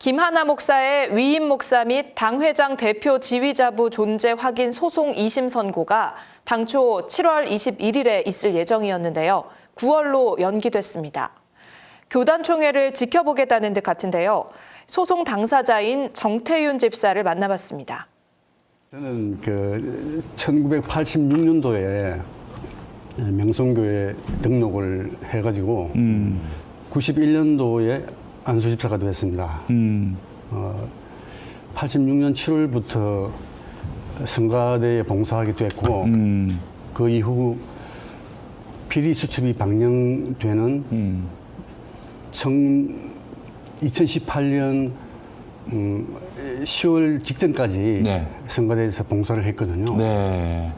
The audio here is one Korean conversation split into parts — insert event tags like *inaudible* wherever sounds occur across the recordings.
김하나 목사의 위임 목사 및 당회장 대표 지휘자부 존재 확인 소송 2심 선고가 당초 7월 21일에 있을 예정이었는데요. 9월로 연기됐습니다. 교단 총회를 지켜보겠다는 듯 같은데요. 소송 당사자인 정태윤 집사를 만나봤습니다. 저는 그 1986년도에 명성교회 등록을 해가지고 91년도에 안수집사가 되었습니다. 음. 어, 86년 7월부터 성가대에 봉사하게 됐고 음. 그 이후 피리 수첩이 방영되는 음. 청 2018년 음, 10월 직전까지 네. 성가대에서 봉사를 했거든요. 네.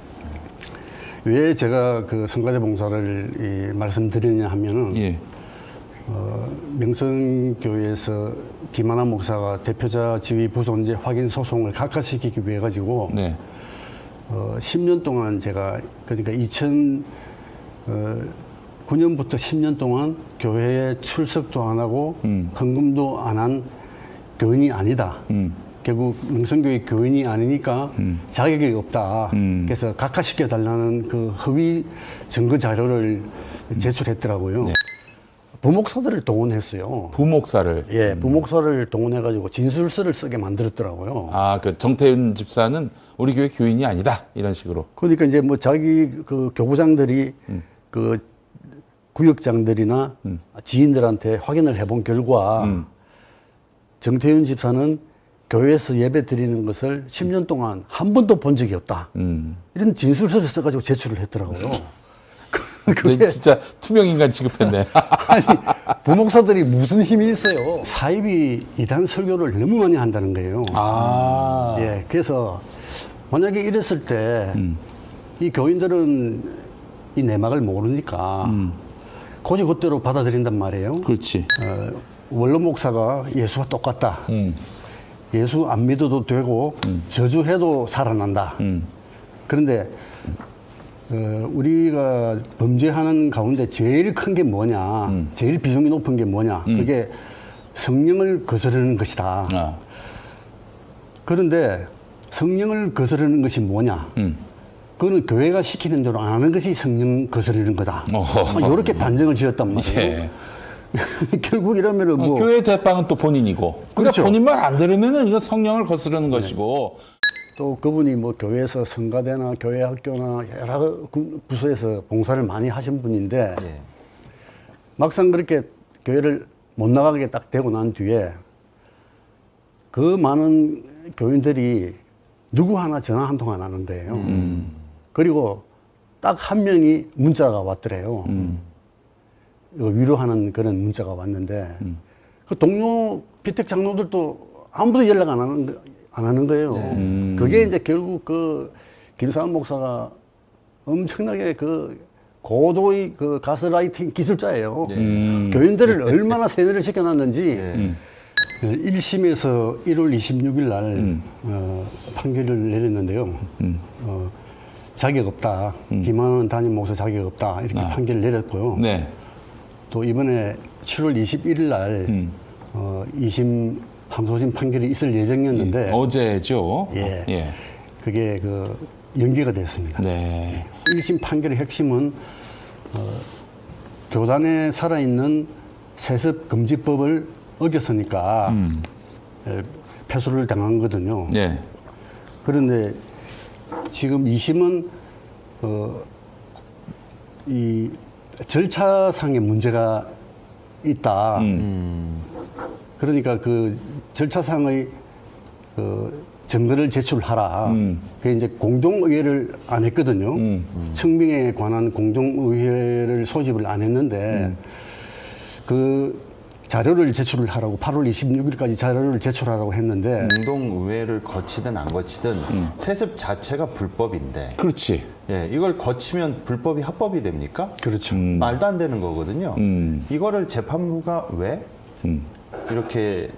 왜 제가 그 성가대 봉사를 이 말씀드리냐 하면은 예. 어, 명성교회에서 김하나 목사가 대표자 지위 부존재 확인 소송을 각하시키기 위해 가지고 네. 어, 10년 동안 제가 그러니까 2000 어, 9년부터 10년 동안 교회에 출석도 안 하고 음. 헌금도 안 한 교인이 아니다. 음. 결국 명성교회 교인이 아니니까 음. 자격이 없다. 음. 그래서 각하시켜 달라는 그 허위 증거 자료를 제출했더라고요. 네. 부목사들을 동원했어요. 부목사를. 예, 부목사를 동원해가지고 진술서를 쓰게 만들었더라고요. 아, 그 정태윤 집사는 우리 교회 교인이 아니다. 이런 식으로. 그러니까 이제 뭐 자기 그 교구장들이 그 구역장들이나 음. 지인들한테 확인을 해본 결과 음. 정태윤 집사는 교회에서 예배 드리는 것을 10년 동안 한 번도 본 적이 없다. 음. 이런 진술서를 써가지고 제출을 했더라고요. 저 그게 진짜 투명인간 취급했네. *laughs* 아니 부목사들이 무슨 힘이 있어요? 사입이 이단 설교를 너무 많이 한다는 거예요. 아. 예, 그래서 만약에 이랬을 때이 음. 교인들은 이 내막을 모르니까 음. 고지 그대로 받아들인단 말이에요. 그렇지. 어, 원로 목사가 예수와 똑같다. 음. 예수 안 믿어도 되고 저주해도 살아난다. 음. 그런데 어, 우리가 범죄하는 가운데 제일 큰 게 뭐냐, 음. 제일 비중이 높은 게 뭐냐, 그게 성령을 거스르는 것이다. 아. 그런데 성령을 거스르는 것이 뭐냐? 음. 그거는 교회가 시키는 대로 안 하는 것이 성령 거스르는 거다. 이렇게 단정을 지었단 말이에요. 예. *laughs* 결국 이러면은 어, 뭐 교회 대빵은 또 본인이고. 그러니까 그렇죠. 본인 말 안 들으면은 이거 성령을 거스르는 것이고. 또 그분이 뭐 교회에서 성가대나 교회 학교나 여러 구- 부서에서 봉사를 많이 하신 분인데 예. 막상 그렇게 교회를 못 나가게 딱 되고 난 뒤에 그 많은 교인들이 누구 하나 전화 한 통 안 하는 거예요. 음. 그리고 딱 한 명이 문자가 왔더래요. 음. 위로하는 그런 문자가 왔는데 음. 그 동료 비택 장로들도 아무도 연락 안 하는 거- 안 하는 거예요. 음. 그게 이제 결국 그 김사한 목사가 엄청나게 그 고도의 그 가스라이팅 기술자예요. 네. 음. 교인들을 얼마나 세뇌를 시켜놨는지 예. 음. 1심에서 1월 26일 날 음. 어, 판결을 내렸는데요. 음. 어, 자격 없다. 김한원 담임 목사 자격 없다. 이렇게 아. 판결을 내렸고요. 네. 또 이번에 7월 21일 날 음. 어, 2심 항소심 판결이 있을 예정이었는데 어제죠. 예. 예. 그게 그 연기가 됐습니다. 네. 1심 판결의 핵심은 어, 교단에 살아있는 세습 금지법을 어겼으니까 음. 에, 패소를 당한 거거든요. 예. 그런데 지금 2심은 어, 이 절차상의 문제가 있다. 음. 음. 그러니까 그 절차상의 그 증거를 제출하라. 음. 그게 이제 공동의회를 안 했거든요. 음. 청빙에 관한 공동의회를 소집을 안 했는데 음. 그 자료를 제출을 하라고 8월 26일까지 자료를 제출하라고 했는데 공동의회를 거치든 안 거치든 세습 자체가 불법인데 그렇지. 예, 이걸 거치면 불법이 합법이 됩니까? 그렇죠. 음. 말도 안 되는 거거든요. 음. 이거를 재판부가 왜 음. 이렇게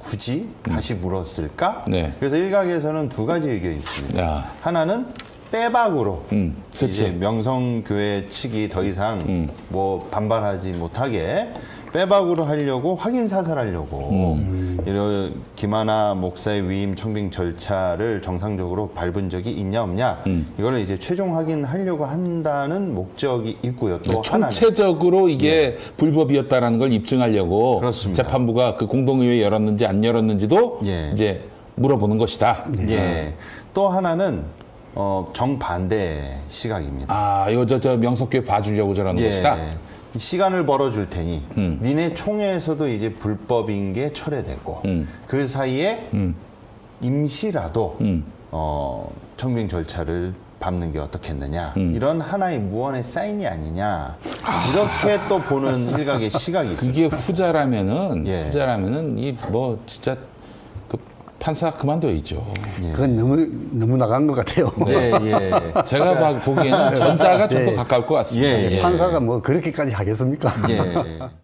굳이 다시 물었을까? 네. 그래서 일각에서는 두 가지 의견이 있습니다. 야. 하나는 빼박으로 음. 이제. 명성교회 측이 더 이상 음. 뭐 반발하지 못하게 빼박으로 하려고 확인 사살하려고 음. 이런 김하나 목사의 위임 청빙 절차를 정상적으로 밟은 적이 있냐 없냐 음. 이거를 이제 최종 확인하려고 한다는 목적이 있고요. 또 하나는 총체적으로 이게 불법이었다라는 걸 입증하려고 그렇습니다. 재판부가 그 공동의회 열었는지 안 열었는지도 예. 이제 물어보는 것이다. 예. 또 하나는 어, 정반대 시각입니다. 아, 이거 저, 저 명석교회 봐주려고 저러는 예. 것이다. 시간을 벌어줄 테니 음. 니네 총회에서도 이제 불법인 게 철회되고 음. 그 사이에 음. 임시라도 음. 어, 청빙 절차를 밟는 게 어떻겠느냐 음. 이런 하나의 무언의 사인이 아니냐 이렇게 또 보는 일각의 시각이 있습니다. 그게 후자라면은 예. 후자라면은 이 뭐 진짜 그 판사 그만둬야죠. 그건 너무 너무 나간 것 같아요. 예, 예. 제가 봐- 보기에는 전자가 좀더 예. 가까울 것 같습니다. 예, 예. 판사가 뭐 그렇게까지 하겠습니까? 예. *laughs*